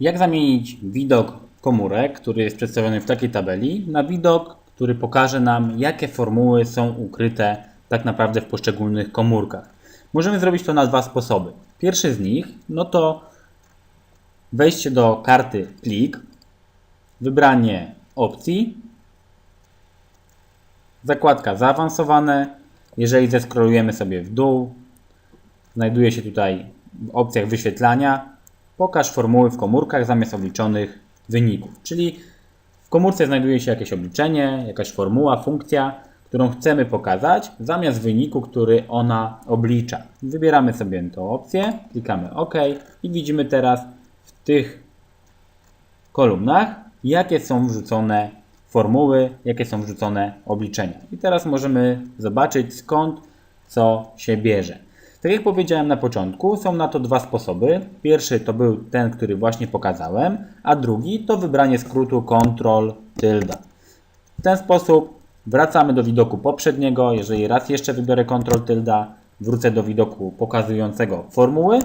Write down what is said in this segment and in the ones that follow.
Jak zamienić widok komórek, który jest przedstawiony w takiej tabeli, na widok, który pokaże nam, jakie formuły są ukryte tak naprawdę w poszczególnych komórkach. Możemy zrobić to na dwa sposoby. Pierwszy z nich, no to wejście do karty plik, wybranie opcji, zakładka zaawansowane. Jeżeli zeskrolujemy sobie w dół, znajduje się tutaj w opcjach wyświetlania pokaż formuły w komórkach zamiast obliczonych wyników. Czyli w komórce znajduje się jakieś obliczenie, jakaś formuła, funkcja, którą chcemy pokazać zamiast wyniku, który ona oblicza. Wybieramy sobie tę opcję, klikamy OK i widzimy teraz w tych kolumnach, jakie są wrzucone formuły, jakie są wrzucone obliczenia. I teraz możemy zobaczyć skąd co się bierze. Tak jak powiedziałem na początku, są na to dwa sposoby. Pierwszy to był ten, który właśnie pokazałem, a drugi to wybranie skrótu Ctrl tylda. W ten sposób wracamy do widoku poprzedniego. Jeżeli raz jeszcze wybiorę Ctrl tylda, wrócę do widoku pokazującego formuły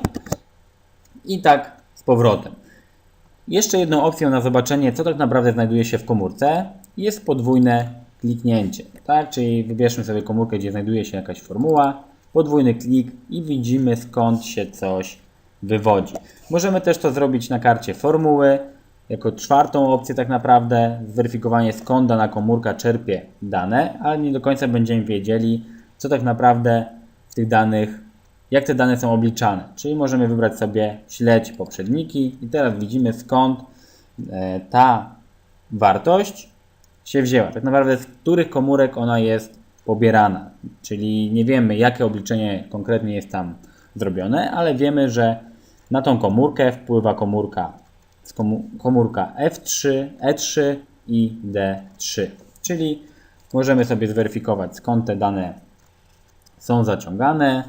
i tak z powrotem. Jeszcze jedną opcją na zobaczenie, co tak naprawdę znajduje się w komórce, jest podwójne kliknięcie. Tak? Czyli wybierzmy sobie komórkę, gdzie znajduje się jakaś formuła, podwójny klik i widzimy skąd się coś wywodzi. Możemy też to zrobić na karcie formuły, jako czwartą opcję tak naprawdę, zweryfikowanie skąd dana komórka czerpie dane, ale nie do końca będziemy wiedzieli, co tak naprawdę w tych danych jak te dane są obliczane. Czyli możemy wybrać sobie śledź poprzedniki i teraz widzimy skąd e, ta wartość się wzięła. Tak naprawdę z których komórek ona jest pobierana. Czyli nie wiemy jakie obliczenie konkretnie jest tam zrobione, ale wiemy, że na tą komórkę wpływa komórka, komórka F3, E3 i D3. Czyli możemy sobie zweryfikować skąd te dane są zaciągane.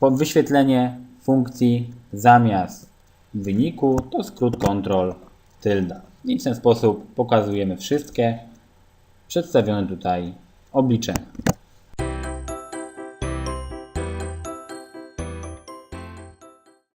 Po wyświetlenie funkcji zamiast wyniku to skrót Ctrl tylda. I w ten sposób pokazujemy wszystkie przedstawione tutaj obliczenia.